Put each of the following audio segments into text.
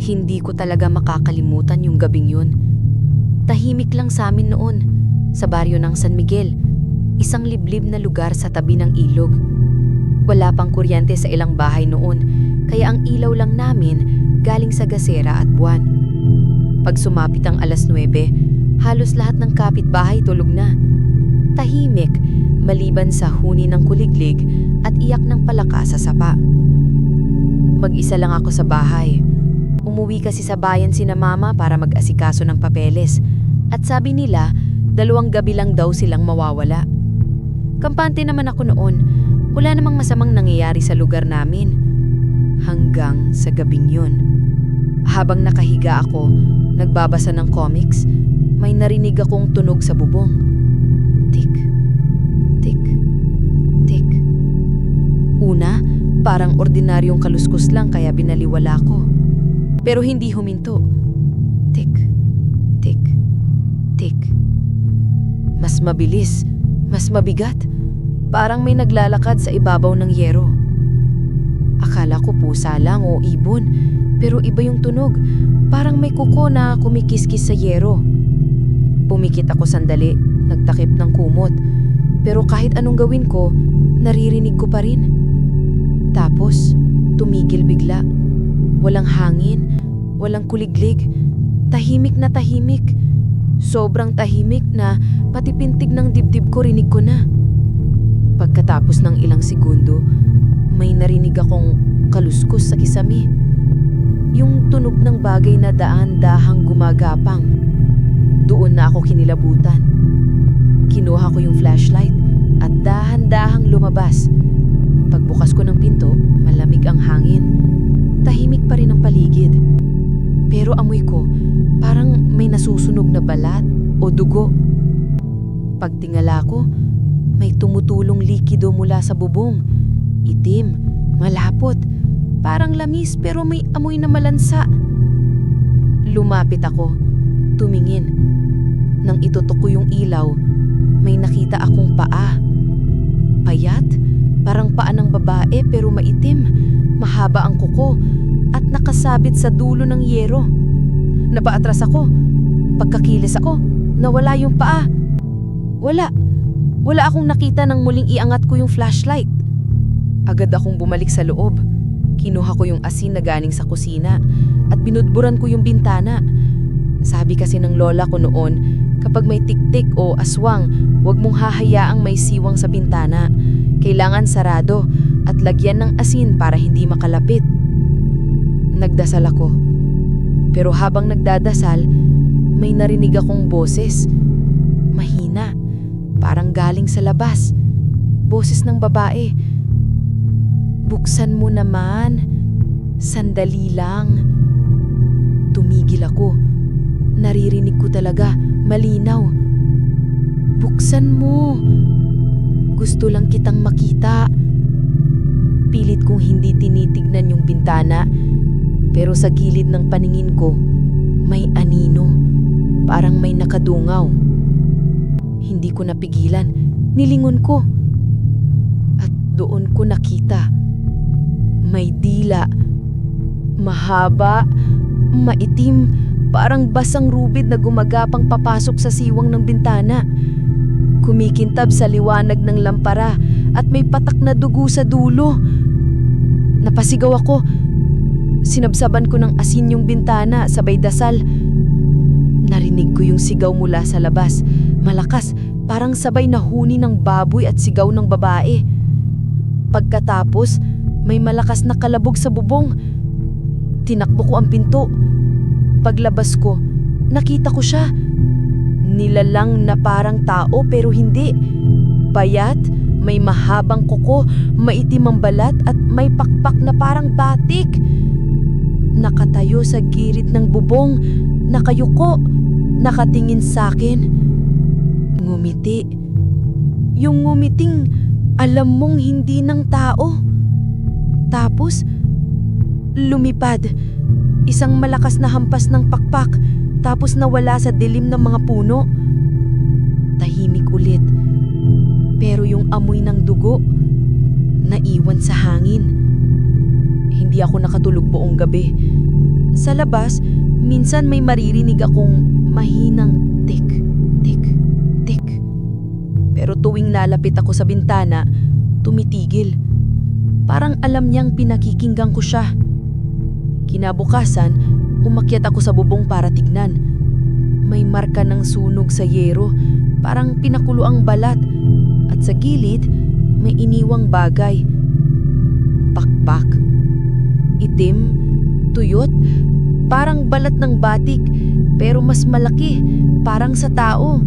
Hindi ko talaga makakalimutan yung gabing yun. Tahimik lang sa amin noon, sa baryo ng San Miguel, isang liblib na lugar sa tabi ng ilog. Wala pang kuryente sa ilang bahay noon, kaya ang ilaw lang namin galing sa gasera at buwan. Pag sumapit ang alas 9, halos lahat ng kapitbahay tulog na. Tahimik, maliban sa huni ng kuliglig at iyak ng palaka sa sapa. Mag-isa lang ako sa bahay. Umuwi kasi sa bayan sina mama para mag-asikaso ng papeles. At sabi nila, dalawang gabi lang daw silang mawawala. Kampante naman ako noon. Wala namang masamang nangyayari sa lugar namin. Hanggang sa gabing yun. Habang nakahiga ako, nagbabasa ng comics, may narinig akong tunog sa bubong. Tik, tik, tik. Una, parang ordinaryong kaluskus lang kaya binaliwala ko. Pero hindi huminto. Tik, tik, tik. Mas mabilis, mas mabigat. Parang may naglalakad sa ibabaw ng yero. Akala ko pusa lang o ibon, pero iba yung tunog. Parang may kuko na kumikiskis sa yero. Pumikit ako sandali, nagtakip ng kumot. Pero kahit anong gawin ko, naririnig ko pa rin. Tapos, tumigil bigla. Walang hangin, walang kuliglig. Tahimik na tahimik. Sobrang tahimik na pati pintig ng dibdib ko rinig ko na. Pagkatapos ng ilang segundo, may narinig akong kaluskus sa kisame. Yung tunog ng bagay na daan-dahang gumagapang. Doon na ako kinilabutan. Kinuha ko yung flashlight at dahan-dahang lumabas. Pagbukas ko ng pinto, malamig ang hangin. Tahimik pa rin ang paligid. Pero amoy ko, parang may nasusunog na balat o dugo. Pagtingala ko, may tumutulong likido mula sa bubong. Itim, malapot, parang lamis pero may amoy na malansa. Lumapit ako, tumingin. Nang itutok ko yung ilaw, may nakita akong paa. Payat, parang paa ng babae pero maitim. Mahaba ang kuko at nakasabit sa dulo ng yero. Napaatras ako. Pagkakilis ako, nawala yung paa. Wala. Wala akong nakita nang muling iangat ko yung flashlight. Agad akong bumalik sa loob. Kinuha ko yung asin na galing sa kusina at binudburan ko yung bintana. Sabi kasi ng lola ko noon, kapag may tiktik o aswang, huwag mong hahayaang may siwang sa bintana. Kailangan sarado at lagyan ng asin para hindi makalapit. Nagdasal ako. Pero habang nagdadasal, may narinig akong boses. Mahina, parang galing sa labas. Boses ng babae. Buksan mo naman. Sandali lang. Tumigil ako. Naririnig ko talaga, malinaw. Buksan mo. Gusto lang kitang makita. Pilit kong hindi tinitignan yung bintana, pero sa gilid ng paningin ko, may anino. Parang may nakadungaw. Hindi ko napigilan. Nilingon ko. At doon ko nakita. May dila. Mahaba, maitim, parang basang rubid na gumagapang papasok sa siwang ng bintana. Kumikintab sa liwanag ng lampara at may patak na dugo sa dulo. Napasigaw ako. Sinabsaban ko ng asin yung bintana sabay dasal. Narinig ko yung sigaw mula sa labas. Malakas, parang sabay na huni ng baboy at sigaw ng babae. Pagkatapos, may malakas na kalabog sa bubong. Tinakbo ko ang pinto. Paglabas ko, nakita ko siya. Nilalang na parang tao pero hindi. Payat, may mahabang kuko, maitim ang balat at may pakpak na parang batik. Nakatayo sa girid ng bubong, nakayuko, nakatingin sa akin. Ngumiti. Yung ngumiting alam mong hindi ng tao. Tapos, lumipad. Isang malakas na hampas ng pakpak, tapos nawala sa dilim ng mga puno. Ng dugo, naiwan sa hangin. Hindi ako nakatulog buong gabi. Sa labas, minsan may maririnig akong mahinang tik, tik, tik. Pero tuwing lalapit ako sa bintana, tumitigil. Parang alam niyang pinakikinggan ko siya. Kinabukasan, umakyat ako sa bubong para tignan. May marka ng sunog sa yero, parang pinakulo ang balat. At sa gilid, may iniwang bagay. Pakpak. Itim, tuyot, parang balat ng batik, pero mas malaki, parang sa tao.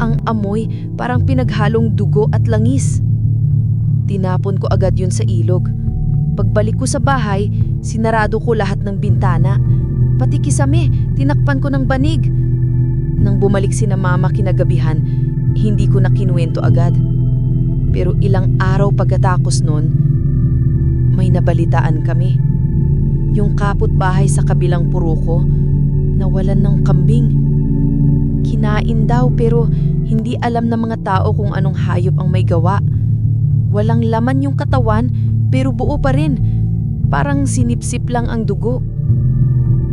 Ang amoy, parang pinaghalong dugo at langis. Tinapon ko agad yun sa ilog. Pagbalik ko sa bahay, sinarado ko lahat ng bintana. Pati kisame, tinakpan ko ng banig. Nang bumalik si na mama kinagabihan, hindi ko na kinuwento agad. Pero ilang araw pagkatapos nun, may nabalitaan kami. Yung kaput-bahay sa kabilang puruko, nawalan ng kambing. Kinain daw pero hindi alam ng mga tao kung anong hayop ang may gawa. Walang laman yung katawan pero buo pa rin. Parang sinipsip lang ang dugo.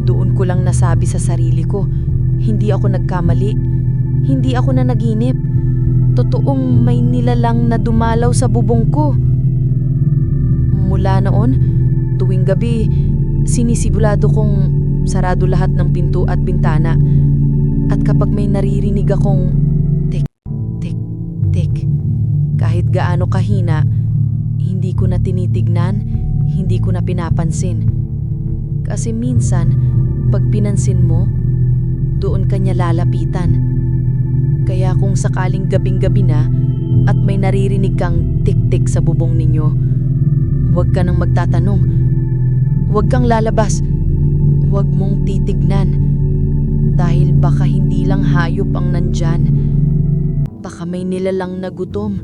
Doon ko lang nasabi sa sarili ko, hindi ako nagkamali. Hindi ako na naginip. Totoong may nilalang na dumalaw sa bubong ko. Mula noon, tuwing gabi, sinisigurado kong sarado lahat ng pinto at bintana. At kapag may naririnig akong tik, tik, tik, kahit gaano kahina, hindi ko na tinitignan, hindi ko na pinapansin. Kasi minsan, pag pinansin mo, doon kanya lalapitan. Kaya kung sakaling gabing-gabi na at may naririnig kang tik-tik sa bubong ninyo, huwag ka nang magtatanong. Huwag kang lalabas. Huwag mong titignan. Dahil baka hindi lang hayop ang nandyan. Baka may nilalang na gutom.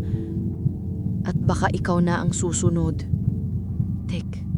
At baka ikaw na ang susunod. Tik.